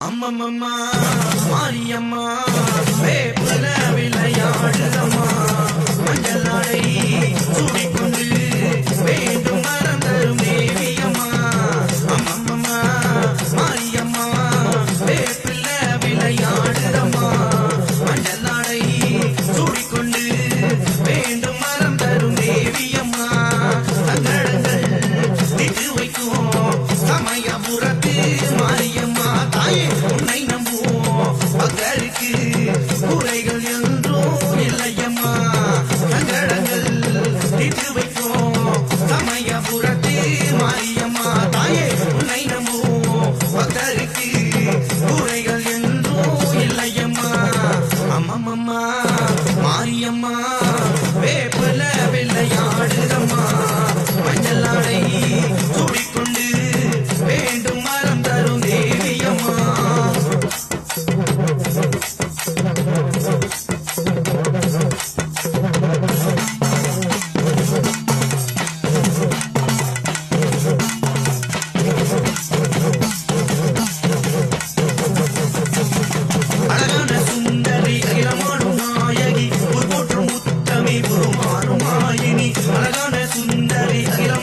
அம்மம்மா மாரியம்மா வேப்புல விளையாடுதா மாரியம்மா மாரியம்மா. மாறுமாயினி அழகான சுந்தரி அகிலம்